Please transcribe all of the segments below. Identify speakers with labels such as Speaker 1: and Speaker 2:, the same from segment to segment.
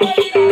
Speaker 1: டேய்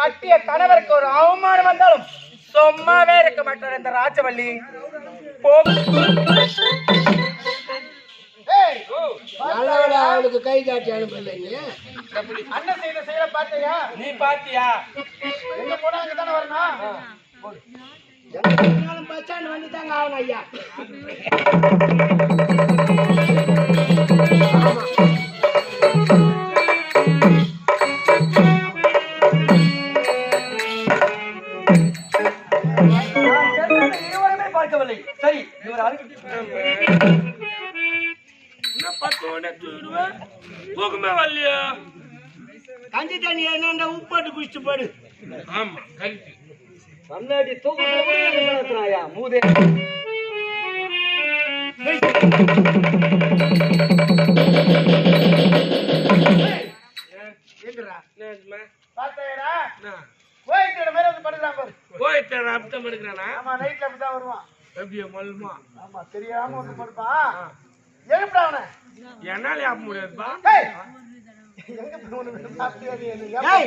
Speaker 1: கட்டிய கணவருக்கு ஒரு அவமானம் வந்தாலும் சும்மாவே இருக்க மாட்டார் இந்த ராஜவள்ளி.
Speaker 2: அவளுக்கு கை காட்டி அனுப்பல நீ
Speaker 1: அண்ணன் செய்த செயலை பார்த்தியா? நீ பாத்தியா எங்க போனா அங்க தானே வரணும்
Speaker 2: பஸ் ஸ்டாண்ட் வந்து தாங்க ஆகணும் ஐயா. என்ன?
Speaker 1: ஏய் ஏப்பா.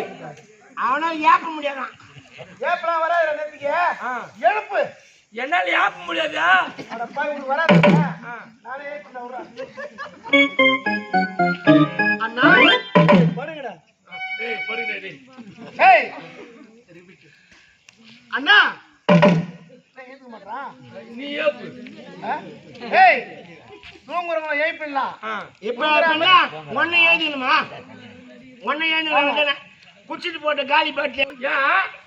Speaker 2: அவனால ஏப்ப முடியாதான்
Speaker 1: ஏப்பலாம் வராது எழுப்பு
Speaker 3: என்னால ஆக முடியாதா?
Speaker 2: குடிச்சிட்டு போட்ட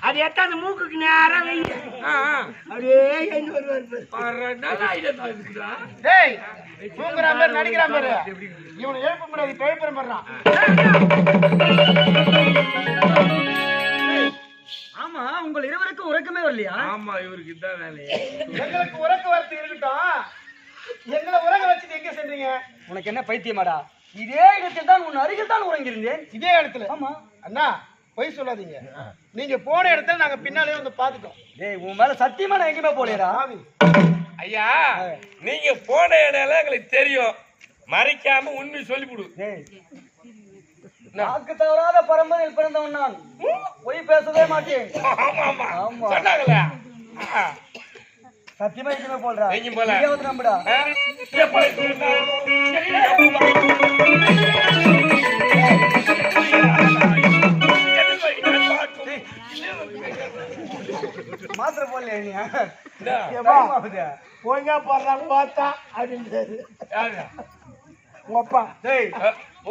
Speaker 2: அது எத்தாந்து மூக்குக்கு நேரா வெளிய
Speaker 3: ஆ ஆ.
Speaker 2: அப்படியே எழுந்து வருவார்
Speaker 1: டேய் தூங்குற மாதிரி நடிக்கிற மாதிரி இவனை எழுப்ப முடியாது இப்ப எழுப்புற ஆமா உங்கள் இருவருக்கும் உறக்கமே வரலையா?
Speaker 3: ஆமா இவருக்கு இதான் வேலையே
Speaker 1: எங்களுக்கு உறக்க வரத்து இருக்கட்டும். எங்களை உறங்க வச்சுட்டு எங்க சென்றீங்க?
Speaker 4: உனக்கு என்ன பைத்தியமாடா? இதே இடத்தில் தான் உன் அருகில் தான் உறங்கியிருந்தேன்.
Speaker 1: இதே இடத்துல. ஆமா. அண்ணா பொய் சொல்லாதீங்க. நீங்க போன இடத்துல நாங்க பின்னாலே வந்து பாத்துட்டோம்
Speaker 4: டேய் உன் மேல சத்தியமா நான் எங்கேயுமே போலேடா
Speaker 1: சாமி
Speaker 3: ஐயா நீங்க போன இடம் எங்களுக்கு தெரியும். மறைக்காம உண்மை சொல்லிவிடு
Speaker 4: நாக்கு தவறாத பரம்பரையில் பிறந்தவன் நான். பொய் பேசவே மாட்டேன்.
Speaker 3: ஆமா ஆமா.
Speaker 4: ஆமா.
Speaker 3: சொன்னாங்களே.
Speaker 4: சத்தியமா எங்கேயுமே போலடா
Speaker 3: எங்கேயும் போல.
Speaker 4: நம்புடா. மாத்திரை போடலையா நீ?
Speaker 2: ஒழுங்கா பார்த்தா அப்படின்றாரு.
Speaker 3: யாரு?
Speaker 2: உங்க அப்பா.
Speaker 4: டேய்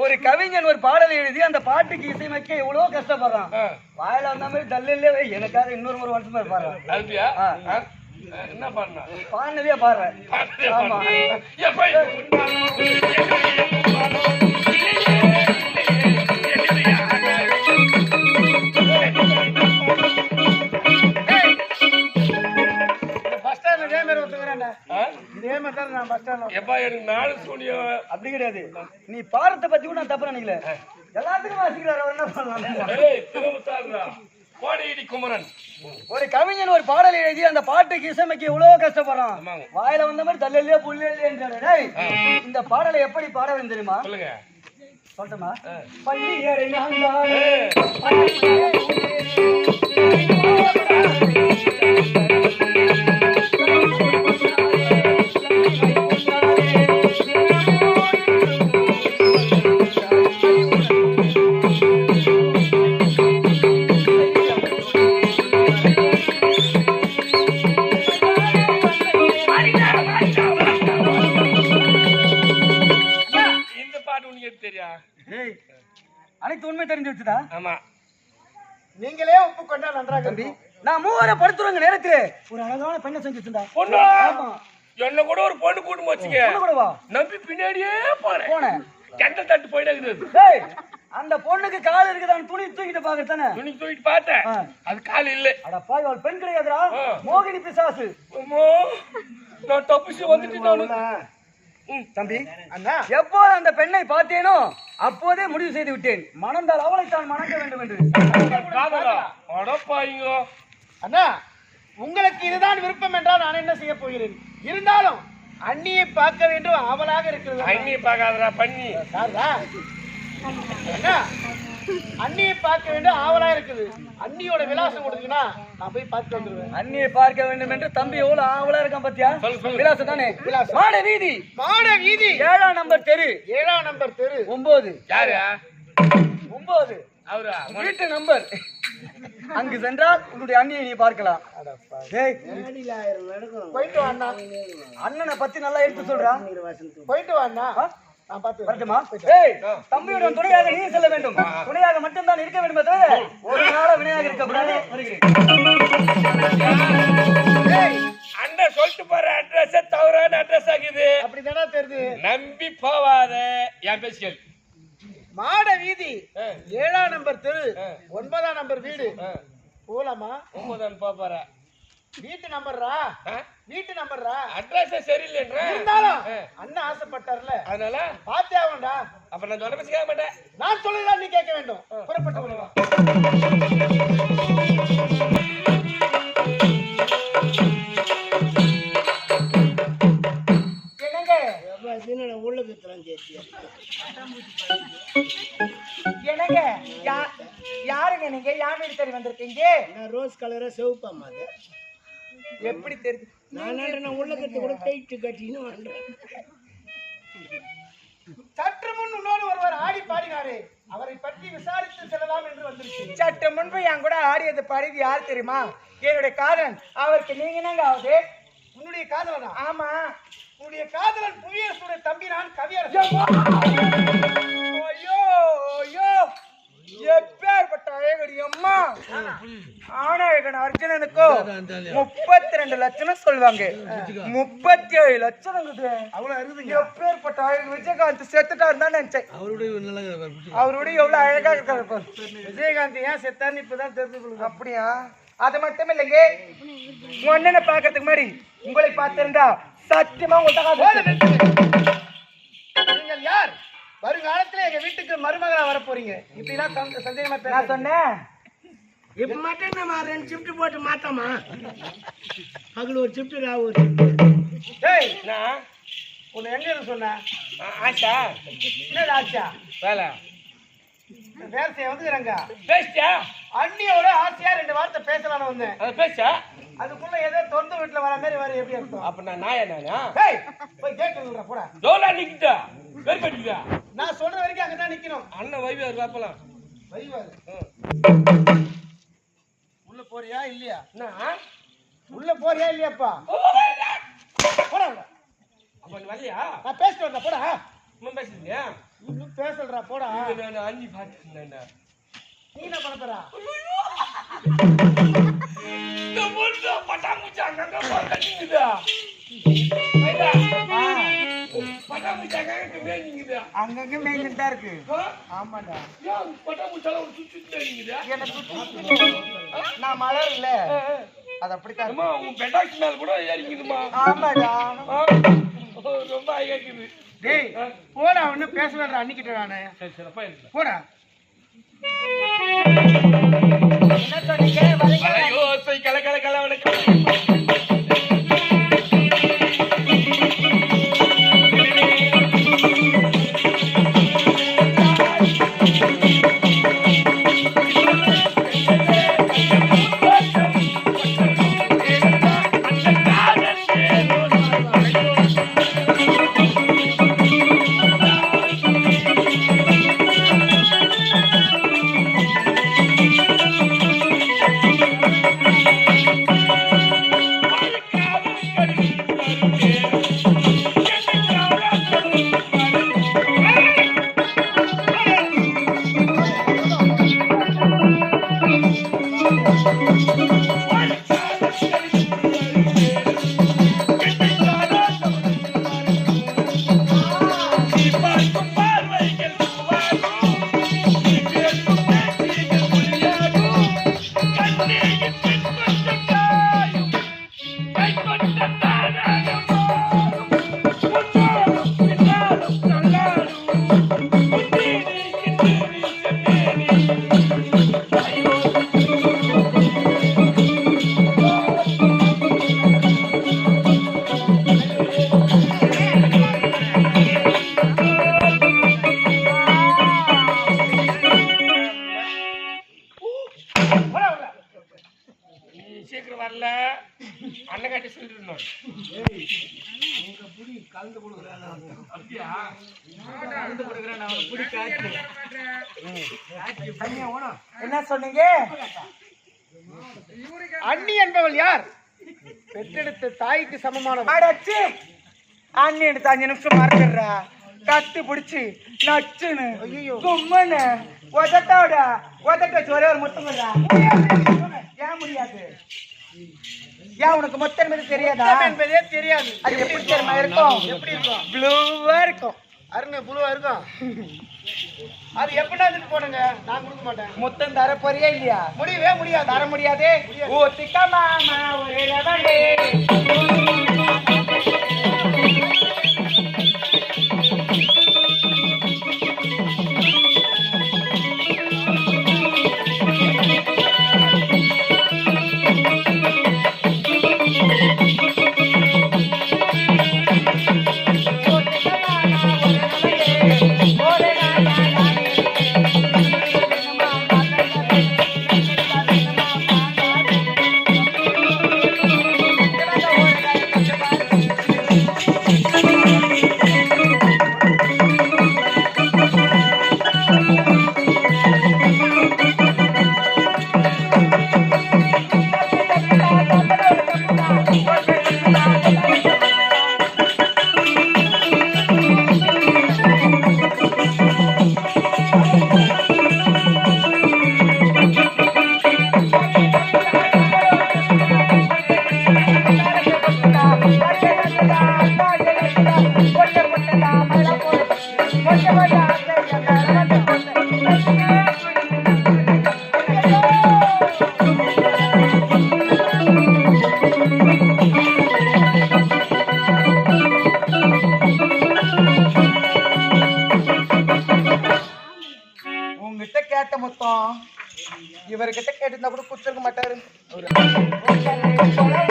Speaker 1: ஒரு கவிஞன் ஒரு பாடல் எழுதி அந்த பாட்டுக்கு இசையமைக்க எவ்வளவு கஷ்டப்படுறான். வாயில வந்த மாதிரி வை எனக்காக இன்னொரு முறை வருஷமா பாடுறேன்
Speaker 4: என்ன பண்ணா
Speaker 1: பாடினதே பாடுறேன். அப்படி கிடையாது. நீ பாடத்தை பத்தி கூட நான் தப்பு நினைக்கல. எல்லாத்துக்கும் வாசிக்கிறாரு அவர் என்ன பண்ணலாம்.
Speaker 4: கோடியடி குமரன்.
Speaker 1: ஒரு கவிஞன் ஒரு பாடல் எழுதி அந்த பாட்டுக்கு இசைமைக்க எவ்வளவு கஷ்டப்படுறான். வாயில வந்த மாதிரி தள்ளலே புள்ளலேன்றாரு டேய் இந்த பாடலை எப்படி பாட வேண்டும் தெரியுமா?
Speaker 4: சொல்லுங்க.
Speaker 1: சொல்லட்டுமா? பள்ளி ஏறி தம்பி. நான் மூவரை படுத்துறவங்க நேரத்துல. ஒரு அழகான பெண்ணை செஞ்சு வச்சிருந்தா
Speaker 4: பொண்ணு என்ன கூட ஒரு பொண்ணு கூட்டு வச்சுக்க
Speaker 1: பொண்ணு கூட வா.
Speaker 4: நம்பி பின்னாடியே போனேன்
Speaker 1: போனேன்.
Speaker 4: கெண்ட தட்டு போயிட்டே
Speaker 1: அந்த பொண்ணுக்கு கால் இருக்குதான்னு துணி தூக்கிட்டு பாக்குறது தானே?
Speaker 4: துணி தூக்கிட்டு பார்த்தேன். அது கால் இல்லை.
Speaker 1: அட பாய் அவள் பெண் கிடையாதுடா. மோகினி பிசாசு.
Speaker 4: நான் தப்பிச்சு வந்துட்டு நானு.
Speaker 1: தம்பி.
Speaker 3: அண்ணா.
Speaker 1: எப்போது அந்த பெண்ணை பார்த்தேனோ அப்போதே முடிவு செய்து விட்டேன். மணந்தால் அவளை தான் மணக்க வேண்டும் என்று.
Speaker 3: அண்ணா உங்களுக்கு இதுதான் விருப்பம் என்றால் நான் என்ன செய்ய போகிறேன்? இருந்தாலும் அண்ணியை பார்க்க வேண்டும் ஆவலாக இருக்கிறது?
Speaker 4: அண்ணி பார்க்காதடா பண்ணி
Speaker 3: சாரதா? அண்ணா அண்ணியை பார்க்க வேண்டும் ஆவலா இருக்குது. அண்ணியோட விலாசம் கொடுத்தீங்கன்னா நான் போய் பார்த்து வந்துருவேன்.
Speaker 1: அண்ணியை பார்க்க வேண்டும் என்று தம்பி எவ்வளவு ஆவலா இருக்கான் பாத்தியா. விலாசம் தானே?
Speaker 3: விலாசம்.
Speaker 1: மாட வீதி.
Speaker 3: மாட வீதி.
Speaker 1: ஏழாம் நம்பர் தெரு.
Speaker 3: ஏழாம் நம்பர் தெரு.
Speaker 1: ஒன்பது
Speaker 4: யாரு?
Speaker 1: ஒன்பது
Speaker 4: அவரா?
Speaker 1: வீட்டு நம்பர். அங்கு சென்றால் உன்னுடைய அண்ணியை நீ பார்க்கலாம்.
Speaker 3: போயிட்டு
Speaker 1: அண்ணனை பத்தி நல்லா எடுத்து சொல்றா.
Speaker 3: போயிட்டு வா அண்ணா நான் பார்த்து
Speaker 1: வரட்டுமா? ஏய் தம்பியுடன் துணையாக நீ செல்ல வேண்டும். துணையாக மட்டும்தான் இருக்க வேண்டுமே தவிர ஒரு நாள வினையாக வருகிறேன்.
Speaker 3: ஏய்,
Speaker 4: அண்ணன் சொல்லிட்டு போற அட்ரஸ் தவறான அட்ரஸ் ஆகுது.
Speaker 3: அப்படிதானே தெரியுது.
Speaker 4: நம்பி போவாத. என் பேசியல்
Speaker 3: மாட வீதி. ஏழாம் நம்பர் தெரு. ஒன்பதாம் நம்பர் வீடு. போலாமா?
Speaker 4: ஒன்பதான் போற.
Speaker 3: வீட்டு நம்பர்ரா வீட்டு நம்பர்ரா
Speaker 4: அட்ரஸ் சரியில்லைன்ற.
Speaker 3: இருந்தாலும். அண்ணன் ஆசைப்பட்டார்ல.
Speaker 4: அதனால?
Speaker 3: பார்த்தே ஆகணும்டா.
Speaker 4: அப்ப நான் சொல்ல பேச கேட்க மாட்டேன்.
Speaker 3: நான் சொல்லுதான் நீ கேட்க வேண்டும். புறப்பட்டு விடுவா என்னங்க? யா- யாருங்க நீங்க? யார் வீடு தேடி வந்திருக்கீங்க?
Speaker 2: ரோஸ் கலரா சிவப்பாமா அது.
Speaker 3: எப்படி தெரியுது?
Speaker 2: நான் உள்ள கட்டு கூட கைட்டு கட்டின்னு
Speaker 3: சற்று முன் உன்னோடு ஒருவர் ஆடி பாடினாரே. அவரை பற்றி விசாரித்து செல்லலாம் என்று வந்திருக்கேன் சற்று முன்பு என் கூட ஆடியது பாடியது யார் தெரியுமா? என்னுடைய காதலன். அவருக்கு நீங்க என்னங்க ஆகுது உன்னுடைய காதலனா? ஆமா. உன்னுடைய காதலன் புவியரசுடைய தம்பி நான் கவியரசன். ஐயோ ஐயோ. எப்பேற்பட்ட அழகடி அம்மா? ஆணழகன் அர்ஜுனனுக்கோ முப்பத்தி ரெண்டு லட்சம் சொல்லுவாங்க. முப்பத்தி ஏழு லட்சம் எப்பேற்பட்ட அழகு? விஜயகாந்த் செத்துட்டாரு தான் நினைச்சேன். அவருடைய எவ்வளவு அழகா இருக்காரு. விஜயகாந்த் ஏன் செத்தாருன்னு இப்பதான் தெரிஞ்சு அப்படியா? அது மட்டும் இல்லைங்க. உங்க அண்ணனை பாக்குறதுக்கு முன்னாடி உங்களை பார்த்திருந்தா சத்தியமா உங்கள்கிட்ட போறீங்க. இப்படிலாம் சந்த- சந்தேகமா நான் சொன்னேன்.
Speaker 2: இப்ப மட்டும் நம்ம ரெண்டு ஷிஃப்ட் போட்டு மாத்தமா? பகல் ஒரு ஷிஃப்ட் ரா ஒரு
Speaker 3: டேய்
Speaker 4: நான்
Speaker 3: உன்னை எங்க இருந்து சொன்ன?
Speaker 4: ஆ- ஆச்சா
Speaker 3: என்ன ஆச்சா
Speaker 4: வேலை.
Speaker 3: வேலை செய்ய வந்துக்கிறாங்க.
Speaker 4: பேசியா
Speaker 3: அண்ணியோட ஆசையா ரெண்டு வார்த்தை பேசலாம்னு வந்தேன்.
Speaker 4: அது பேசா
Speaker 3: அதுக்குள்ள ஏதோ தொந்த வீட்டுல வர மாதிரி வர எப்படி அர்த்தம்
Speaker 4: அப்ப நான் நாயா நானா?
Speaker 3: டேய் போய் கேட்டு போடா.
Speaker 4: ஜோலா நிக்கிட்டா?
Speaker 3: நான் சொல்ற வரைக்கும் அங்கதான் நிக்கணும்.
Speaker 4: அண்ணன் வைவி அவர் பாப்பலாம்
Speaker 3: வைவாரு உள்ள போறியா இல்லையா?
Speaker 4: என்ன
Speaker 3: உள்ள போறியா இல்லையாப்பா? போடா.
Speaker 4: அப்ப நீ வரலையா?
Speaker 3: நான் பேசிட்டு வந்தேன் போடா.
Speaker 4: இன்னும்
Speaker 5: பேசலடா போடா.
Speaker 4: நான் அஞ்சு பார்த்துருந்தேன்டா
Speaker 5: நீ என்ன பண்ண போறா?
Speaker 4: இந்த பொண்ணு பட்டாம்பூச்சி அங்கங்க பறந்துக்குதா. பட்டாம்பூச்சி அங்கங்க மேய்ஞ்சுக்குதா.
Speaker 5: அங்கங்க மேய்ஞ்சிட்டு தான் இருக்கு
Speaker 4: ஆ?
Speaker 5: ஆமாடா
Speaker 4: ஏன் ஒரு சுத்தி சுத்தி?
Speaker 5: என்ன சுத்தி நான் மலர் இல்ல அது அப்படித்தான்.
Speaker 4: அம்மா, உன் பெட்டாக்ஸ் மேல கூட ஏறிக்குதும்மா.
Speaker 5: ஆமாடா
Speaker 4: ரொம்ப அழகா இருக்குது.
Speaker 5: டேய் போடா பேச வேண்டாம் அன்னிக்கிட்ட நானு
Speaker 4: சரி, சிறப்பா இருக்கு.
Speaker 5: போடா என்ன சொன்னீங்க வரீங்க
Speaker 4: மலையோசை சீக்கிரம் வரல. அண்ணன் காட்டி அப்படியா
Speaker 5: என்ன சொன்னீங்க? அண்ணி என்பவள் யார்? பெற்றெடுத்த தாய்க்கு சமமானவள். அடச்சி அண்ணி எடுத்து அஞ்சு நிமிஷம் மறந்துடுறா. கத்து பிடிச்சி நச்சுன்னு கும்மன்னு உதட்டோட உதட்ட ஒரே ஒரு முத்தம் ஏன் முடியாது? ஏன் உனக்கு மொத்தம் என்பது தெரியாதா? என்பதே தெரியாது. அது எப்படி தெரியுமா இருக்கும்? எப்படி இருக்கும்? ப்ளூவா இருக்கும். அருண் ப்ளூவா இருக்கும்? அது எப்படின்னா இதுக்கு போடுங்க நான் கொடுக்க மாட்டேன். மொத்தம் தர போறியா இல்லையா? முடியவே முடியாது. தர முடியாதே. ஓ திக்கா மாமா ஒரே Thank you.